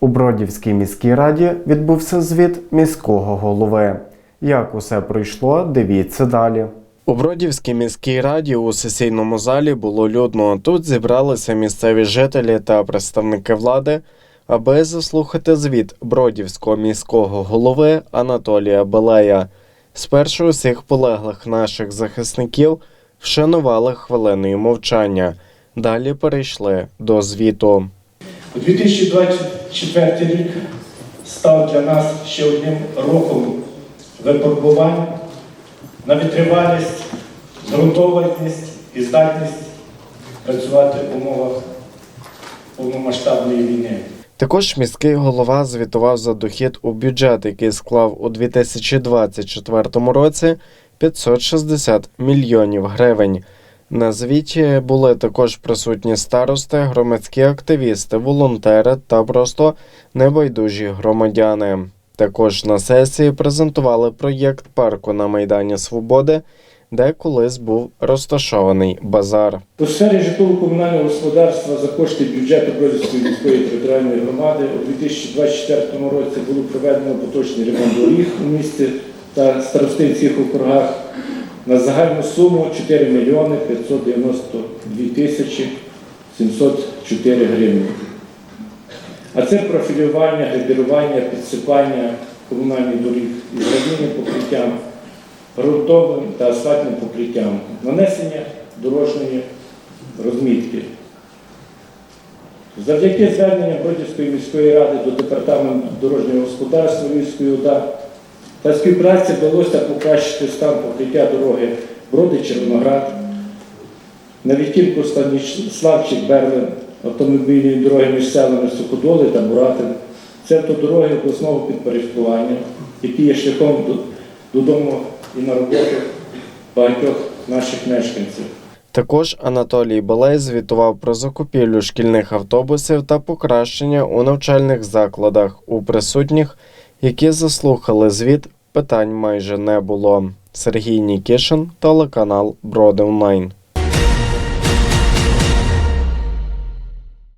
У Бродівській міській раді відбувся звіт міського голови. Як усе пройшло, дивіться далі. У Бродівській міській раді у сесійному залі було людно. Тут зібралися місцеві жителі та представники влади, аби заслухати звіт Бродівського міського голови Анатолія Белея. Спершу усіх полеглих наших захисників вшанували хвилиною мовчання. Далі перейшли до звіту. У 2024 рік став для нас ще одним роком випробувань на витривалість, зґрунтованість і здатність працювати в умовах повномасштабної війни. Також міський голова звітував за дохід у бюджет, який склав у 2024 році 560 мільйонів гривень. На звіті були також присутні старости, громадські активісти, волонтери та просто небайдужі громадяни. Також на сесії презентували проєкт парку на Майдані Свободи, де колись був розташований базар. У сфері житлово-комунального господарства за кошти бюджету Бродівської міської територіальної громади у 2024 році було проведено поточний ремонт доріг у місті та старостинських округах на загальну суму 4 мільйони 592 тисячі 704 гривні. А це профілювання, градирування, підсипання комунальних доріг із гравійним покриттям, ґрунтовим та асфальтним покриттям, нанесення дорожньої розмітки. Завдяки зверненням Бродівської міської ради до департаменту дорожнього господарства Львівської ОДА та співпраці вдалося покращити стан покриття дороги Броди-Червоноград, на відтінку Станіславчик Берлин, автомобільної дороги між селами Суходоли та Буратин. Це автодороги обласного підпорядкування, які є шляхом додому і на роботу багатьох наших мешканців. Також Анатолій Балей звітував про закупівлю шкільних автобусів та покращення у навчальних закладах. У присутніх, які заслухали звіт, питань майже не було. Сергій Нікішин, телеканал Броди Онлайн.